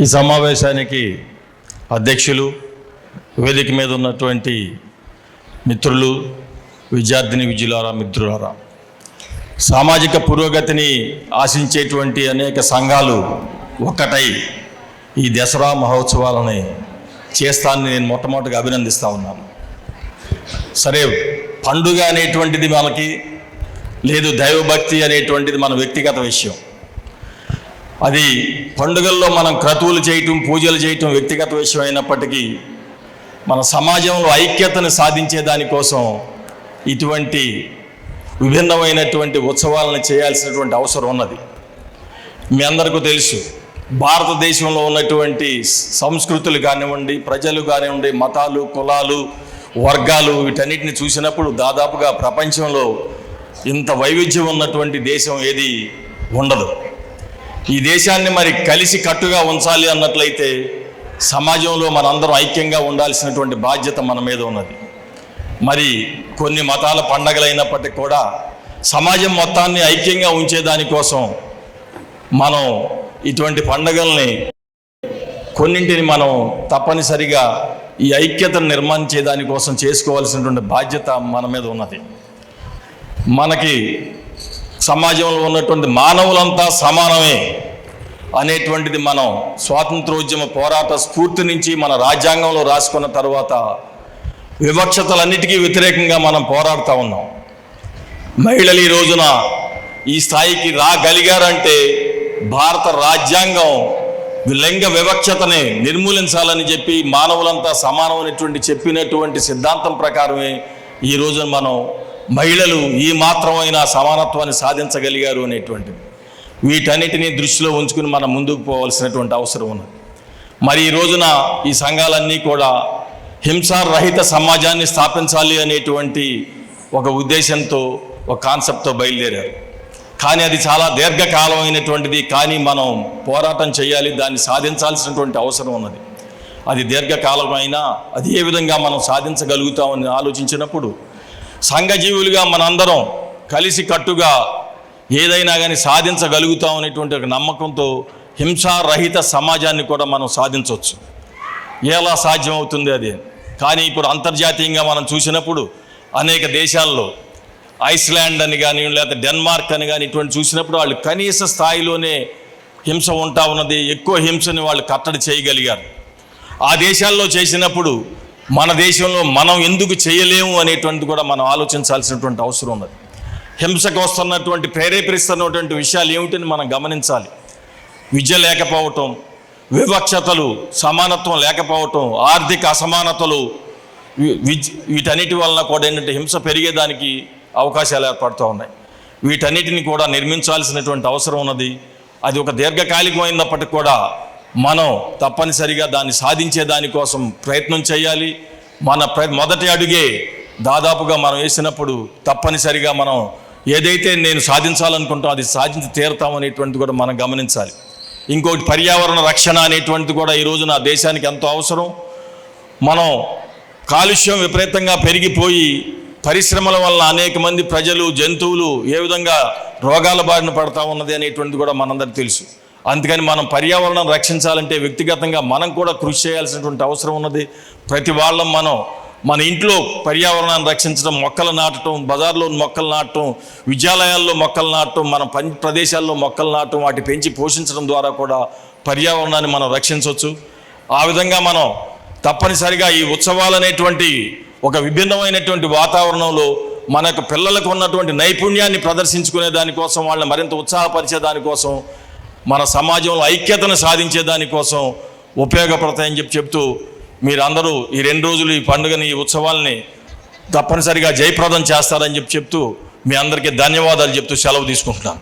ఈ సమావేశానికి అధ్యక్షులు వేదిక మీద ఉన్నటువంటి మిత్రులు విద్యార్థిని విద్యులారా మిత్రులారా. సామాజిక పురోగతిని ఆశించేటువంటి అనేక సంఘాలు ఒక్కటై ఈ దసరా మహోత్సవాలని చేస్తానని నేను మొట్టమొదటిగా అభినందిస్తూ ఉన్నాను. సరే పండుగ అనేటువంటిది మనకి లేదు దైవభక్తి అనేటువంటిది మన వ్యక్తిగత విషయం. అది పండుగల్లో మనం క్రతువులు చేయటం పూజలు చేయటం వ్యక్తిగత విషయం అయినప్పటికీ మన సమాజంలో ఐక్యతను సాధించే దానికోసం ఇటువంటి విభిన్నమైనటువంటి ఉత్సవాలను చేయాల్సినటువంటి అవసరం ఉన్నది. మీ అందరికీ తెలుసు భారతదేశంలో ఉన్నటువంటి సంస్కృతులు కానివ్వండి ప్రజలు కానివ్వండి మతాలు కులాలు వర్గాలు వీటన్నిటిని చూసినప్పుడు దాదాపుగా ప్రపంచంలో ఇంత వైవిధ్యం ఉన్నటువంటి దేశం ఏది ఉండదు. ఈ దేశాన్ని మరి కలిసి కట్టుగా ఉంచాలి అన్నట్లయితే సమాజంలో మనందరం ఐక్యంగా ఉండాల్సినటువంటి బాధ్యత మన మీద ఉన్నది. మరి కొన్ని మతాల పండగలైనప్పటికీ కూడా సమాజం మొత్తాన్ని ఐక్యంగా ఉంచేదానికోసం మనం ఇటువంటి పండగల్ని కొన్నింటిని మనం తప్పనిసరిగా ఈ ఐక్యతను నిర్మాణించేదానికోసం చేసుకోవాల్సినటువంటి బాధ్యత మన మీద ఉన్నది. మనకి సమాజంలో ఉన్నటువంటి మానవులంతా సమానమే అనేటువంటిది మనం స్వాతంత్రోద్యమ పోరాట స్ఫూర్తి నుంచి మన రాజ్యాంగంలో రాసుకున్న తర్వాత వివక్షతలన్నిటికీ వ్యతిరేకంగా మనం పోరాడుతూ ఉన్నాం. మహిళలు ఈ రోజున ఈ స్థాయికి రాగలిగారంటే భారత రాజ్యాంగం లింగ వివక్షతని నిర్మూలించాలని చెప్పి మానవులంతా సమానమైనటువంటి చెప్పినటువంటి సిద్ధాంతం ప్రకారమే ఈ రోజున మనం మహిళలు ఈ మాత్రమైన సమానత్వాన్ని సాధించగలిగారు అనేటువంటిది. వీటన్నిటినీ దృష్టిలో ఉంచుకుని మనం ముందుకు పోవాల్సినటువంటి అవసరం ఉన్నది. మరి ఈ రోజున ఈ సంఘాలన్నీ కూడా హింసారహిత సమాజాన్ని స్థాపించాలి అనేటువంటి ఒక ఉద్దేశంతో ఒక కాన్సెప్ట్తో బయలుదేరారు. కానీ అది చాలా దీర్ఘకాలమైనటువంటిది కానీ మనం పోరాటం చేయాలి దాన్ని సాధించాల్సినటువంటి అవసరం ఉన్నది. అది దీర్ఘకాలమైనా అది ఏ విధంగా మనం సాధించగలుగుతామని ఆలోచించినప్పుడు సంఘజీవులుగా మనందరం కలిసి కట్టుగా ఏదైనా కానీ సాధించగలుగుతాం అనేటువంటి ఒక నమ్మకంతో హింసారహిత సమాజాన్ని కూడా మనం సాధించవచ్చు. ఎలా సాధ్యమవుతుంది అది? కానీ ఇప్పుడు అంతర్జాతీయంగా మనం చూసినప్పుడు అనేక దేశాల్లో ఐస్లాండ్ అని కానీ లేకపోతే డెన్మార్క్ అని కానీ ఇటువంటి చూసినప్పుడు వాళ్ళు కనీస స్థాయిలోనే హింస ఉంటా ఉన్నది. ఎక్కువ హింసని వాళ్ళు కట్టడి చేయగలిగారు. ఆ దేశాల్లో చేసినప్పుడు మన దేశంలో మనం ఎందుకు చేయలేము అనేటువంటిది కూడా మనం ఆలోచించాల్సినటువంటి అవసరం ఉన్నది. హింసకు వస్తున్నటువంటి ప్రేరేపిస్తున్నటువంటి విషయాలు ఏమిటని మనం గమనించాలి. విద్య లేకపోవటం వివక్షతలు సమానత్వం లేకపోవటం ఆర్థిక అసమానతలు వీటన్నిటి వలన కూడా ఏంటంటే హింస పెరిగేదానికి అవకాశాలు ఏర్పడుతూ ఉన్నాయి. వీటన్నిటిని కూడా నిర్మించాల్సినటువంటి అవసరం ఉన్నది. అది ఒక దీర్ఘకాలికమైనప్పటికి కూడా మనం తప్పనిసరిగా దాన్ని సాధించే దానికోసం ప్రయత్నం చేయాలి. మన ప్ర మొదటి అడుగే దాదాపుగా మనం వేసినప్పుడు తప్పనిసరిగా మనం ఏదైతే నేను సాధించాలనుకుంటాం అది సాధించి తీరుతాం అనేటువంటిది కూడా మనం గమనించాలి. ఇంకోటి పర్యావరణ రక్షణ అనేటువంటిది కూడా ఈ రోజున దేశానికి ఎంతో అవసరం. మనం కాలుష్యం విపరీతంగా పెరిగిపోయి పరిశ్రమల వల్ల అనేక మంది ప్రజలు జంతువులు ఏ విధంగా రోగాల బారిన పడతా ఉన్నది అనేటువంటిది కూడా మనందరికీ తెలుసు. అందుకని మనం పర్యావరణం రక్షించాలంటే వ్యక్తిగతంగా మనం కూడా కృషి చేయాల్సినటువంటి అవసరం ఉన్నది. ప్రతి వాళ్ళం మనం మన ఇంట్లో పర్యావరణాన్ని రక్షించడం మొక్కలు నాటడం బజార్లో మొక్కలు నాటడం విద్యాలయాల్లో మొక్కలు నాటడం మన పని ప్రదేశాల్లో మొక్కలు నాటడం వాటి పెంచి పోషించడం ద్వారా కూడా పర్యావరణాన్ని మనం రక్షించవచ్చు. ఆ విధంగా మనం తప్పనిసరిగా ఈ ఉత్సవాలు అనేటువంటి ఒక విభిన్నమైనటువంటి వాతావరణంలో మనకు పిల్లలకు ఉన్నటువంటి నైపుణ్యాన్ని ప్రదర్శించుకునే దానికోసం వాళ్ళని మరింత ఉత్సాహపరిచే దానికోసం మన సమాజంలో ఐక్యతను సాధించే దానికోసం ఉపయోగపడతాయని చెప్పి చెప్తూ మీరందరూ ఈ రెండు రోజులు ఈ పండుగని ఈ ఉత్సవాల్ని తప్పనిసరిగా జయప్రదం చేస్తారని చెప్పి చెప్తూ మీ అందరికీ ధన్యవాదాలు చెప్తూ సెలవు తీసుకుంటున్నాను.